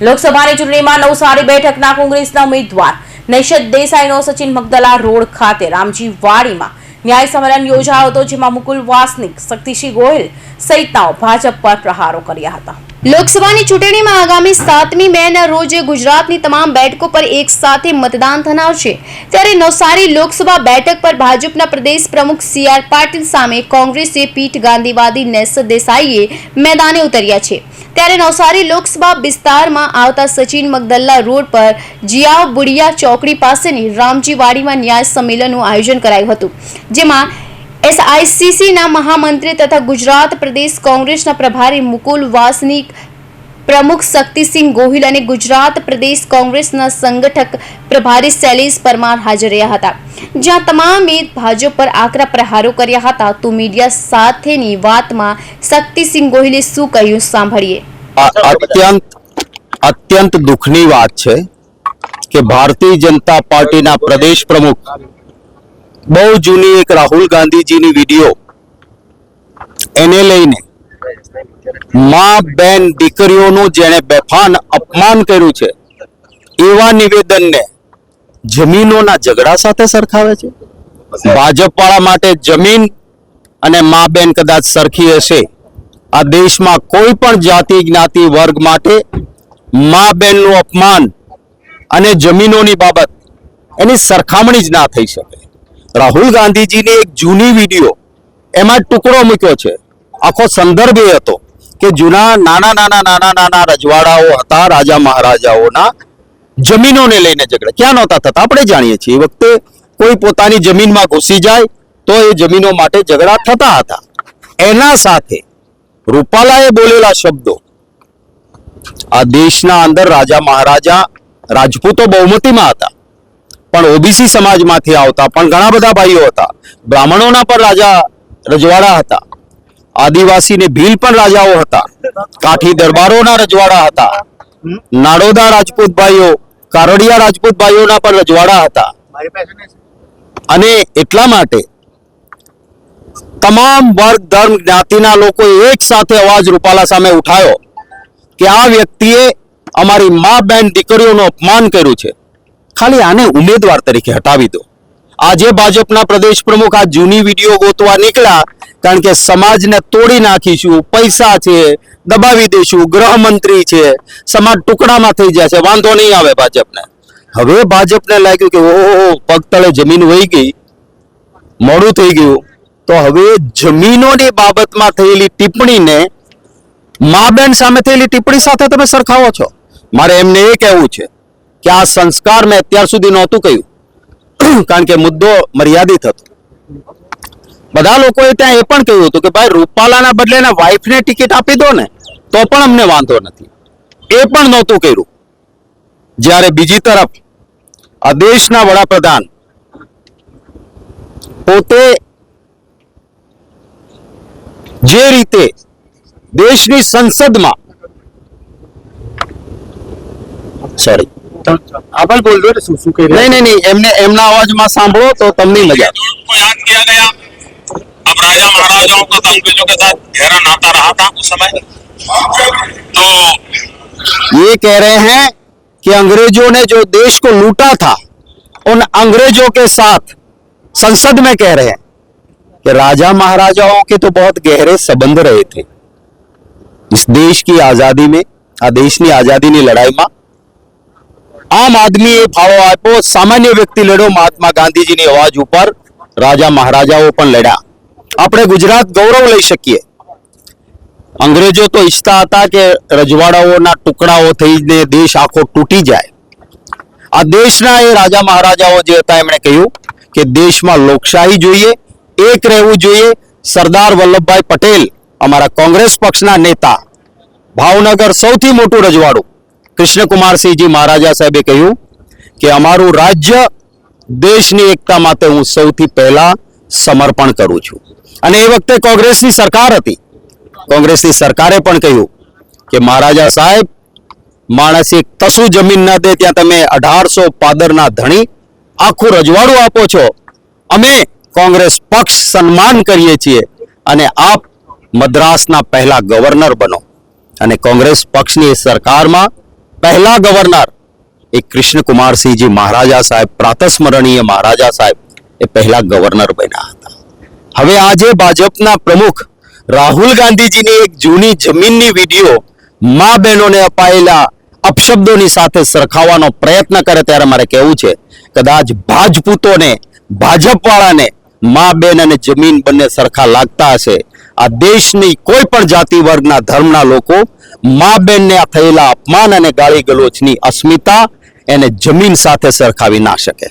લોકસભાની ચૂંટણીમાં નવસારી બેઠકના કોંગ્રેસના ઉમેદવાર નૈશદ દેસાઈનો સચિન મગદલા રોડ ખાતે રામજી વાડીમાં ન્યાય સંમેલન યોજાયો હતો, જેમાં મુકુલ વાસનિક, શક્તિસિંહ ગોહિલ સહિતનાઓ ભાજપ પર પ્રહારો કર્યા હતા. લોકસભાની ચૂંટણીમાં આગામી સાતમી મે ના રોજ ગુજરાતની તમામ બેઠકો પર એક સાથે મતદાન થનાર છે. ત્યારે નવસારી લોકસભા બેઠક પર ભાજપના પ્રદેશ પ્રમુખ સી આર પાટીલ સામે કોંગ્રેસે પીઠ ગાંધીવાદી નેસર દેસાઈએ મેદાને ઉતર્યા છે. ત્યારે નવસારી લોકસભા વિસ્તારમાં આવતા સચિન મગદલ્લા રોડ પર જિયા બુડિયા ચોકડી પાસેની રામજીવાડીમાં ન્યાય સંમેલનનું આયોજન કરાયું હતું, જેમાં એસઆઈસીસીના મહામંત્રી તથા ગુજરાત પ્રદેશ કોંગ્રેસના પ્રભારી મુકુલ વાસનિક પ્રમુખ શક્તિસિંહ ગોહિલ અને ગુજરાત પ્રદેશ કોંગ્રેસના સંગઠક પ્રભારી શૈલેષ પરમાર હાજર રહ્યા હતા. જ્યાં તમામે ભાજપ પર આકરા પ્રહારો કર્યા હતા તો મીડિયા સાથેની વાતમાં શક્તિસિંહ ગોહિલે શું કહ્યું સાંભળીએ. અત્યંત અત્યંત દુઃખની વાત છે કે ભારતીય જનતા પાર્ટીના પ્રદેશ પ્રમુખ, બહુ જૂની એક રાહુલ ગાંધીજીની વીડિયો એને લઈને માં બેન દીકરીઓનું જેણે બેફાન અપમાન કર્યું છે, એવા નિવેદનને જમીનોના ઝઘડા સાથે સરખાવે છે? ભાજપ માટે જમીન અને મા બેન કદાચ સરખી હશે. આ દેશમાં કોઈ પણ જાતિ, જ્ઞાતિ, વર્ગ માટે મા બેનનું અપમાન અને જમીનોની બાબત એની સરખામણી જ ના થઈ શકે. રાહુલ ગાંધીજીની એક જૂની વીડિયો એમાં ટુકડો મૂક્યો છે. આખો સંદર્ભ એ હતો કે જૂના નાના નાના નાના નાના રજવાડાઓ હતા રાજા મહારાજાઓના જમીનોને લઈને ઝઘડા. ક્યાં નહોતા થતા? આપણે જાણીએ છીએ. એ વખતે કોઈ પોતાની જમીનમાં ઘૂસી જાય તો એ જમીનો માટે ઝઘડા થતા હતા. એના સાથે રૂપાલાએ બોલેલા શબ્દો, આ દેશના અંદર રાજા મહારાજા રાજપૂતો બહુમતીમાં હતા, પણ ઓબીસી સમાજમાંથી આવતા પણ ઘણા બધા ભાઈઓ હતા. બ્રાહ્મણોના પણ રાજા રજવાડા હતા. આદિવાસી ને ભીલ પણ રાજાઓ હતા. કાઠી દરબારોના રજવાડા હતા. નાડોદા રાજપૂત ભાઈઓ, કારડિયા રાજપૂત ભાઈઓના પણ રજવાડા હતા. અને એટલા માટે તમામ વર્ગ, ધર્મ, જ્ઞાતિના લોકોએ એક સાથે અવાજ રૂપાલા સામે ઉઠાયો કે આ વ્યક્તિએ અમારી મા બેન દીકરીઓનું અપમાન કર્યું છે. ખાલી આને ઉમેદવાર તરીકે હટાવી દો. આજે ભાજપના પ્રદેશ પ્રમુખ આ જૂની વીડિયો ગોતવા નીકળ્યા કારણ કે સમાજને તોડી નાખીશું, પૈસા છે, દબાવી દઈશું, ગૃહમંત્રી છે, સમાજ ટુકડામાં થઈ છે, વાંધો નહીં આવે ભાજપને. હવે ભાજપને લાગ્યું કે ઓહો, પગતળે જમીન વહી ગઈ, મોડું થઈ ગયું. તો હવે જમીનોની બાબતમાં થયેલી ટિપ્પણીને મા બેન સામે થયેલી ટિપ્પણી સાથે તમે સરખાવો છો? મારે એમને એ કહેવું છે કે આ સંસ્કાર મેં અત્યાર સુધી નહોતું કહ્યું. કારણ કે મુદ્દો મર્યાદિત હતો. બધા લોકોએ ત્યાં એ પણ કહ્યું હતું કે ભાઈ રૂપાલાના બદલે એના વાઈફને ટિકિટ આપી દો ને તો પણ અમને વાંધો નથી. એ પણ નહોતું કર્યું. જ્યારે બીજી તરફ આ દેશના વડાપ્રધાન પોતે જે રીતે દેશની સંસદમાં સોરી આભાર બોલ દો શું શું કહી નહીં નહીં એમને એમના અવાજમાં સાંભળો તો તમને મજા કોઈ ગયા ગયા? अब राजा महाराजाओं का तो अंग्रेजों के साथ गहरा नाता रहा था उस समय तो ये कह रहे हैं कि अंग्रेजों ने जो देश को लूटा था उन अंग्रेजों के साथ संसद में कह रहे हैं कि राजा महाराजाओं के तो बहुत गहरे संबंध रहे थे इस देश की आजादी में આ દેશની આઝાદીની લડાઈમાં આમ આદમીએ ફાળો આપ્યો સામાન્ય વ્યક્તિ લડ્યો મહાત્મા ગાંધીજીની અવાજ ઉપર રાજા મહારાજાઓ પણ લડ્યા આપણે ગુજરાત ગૌરવ લઈ શકીએ. અંગ્રેજો તો ઈચ્છતા હતા કે રજવાડાઓના ટુકડાઓ થઈને દેશ આખો તૂટી જાય. આ દેશના એ રાજા મહારાજાઓ જે હતા એમણે કહ્યું કે દેશમાં લોકશાહી જોઈએ, એક રહેવું જોઈએ, સરદાર વલ્લભભાઈ પટેલ, અમારા કોંગ્રેસ પક્ષના નેતા, ભાવનગર સૌથી મોટું રજવાડું. કૃષ્ણકુમારસિંહજી મહારાજા સાહેબે કહ્યું કે અમારું રાજ્ય દેશની એકતા માટે હું સૌથી પહેલા સમર્પણ કરું છું. અને એ વખતે કોંગ્રેસની સરકાર હતી. કોંગ્રેસની સરકારે પણ કહ્યું કે મહારાજા સાહેબ, માણસ એક કશું જમીન ના દે, ત્યાં તમે અઢારસો પાદરના ધણી આખું રજવાડું આપો છો. અમે કોંગ્રેસ પક્ષ સન્માન કરીએ છીએ અને આપ મદ્રાસના પહેલા ગવર્નર બનો. અને કોંગ્રેસ પક્ષની સરકારમાં પહેલા ગવર્નર એ કૃષ્ણકુમારસિંહજી મહારાજા સાહેબ પ્રાતસ્મરણીય મહારાજા સાહેબ એ પહેલા ગવર્નર બન્યા હતા. હવે આજે ભાજપના પ્રમુખ રાહુલ ગાંધીજીની એક જૂની જમીનની વીડિયો મા બહેનોને અપાયેલા અપશબ્દોની સાથે સરખાવવાનો પ્રયત્ન કરે ત્યારે મારે કહેવું છે કદાચ ભાજપૂતોને, ભાજપવાળાને મા બેન અને જમીન બંને સરખા લાગતા હશે. આ દેશની કોઈ પણ જાતિ વર્ગના ધર્મના લોકો મા બેનને થયેલા અપમાન અને ગાળી ગલોચની અસ્મિતા એને જમીન સાથે સરખાવી ના શકે.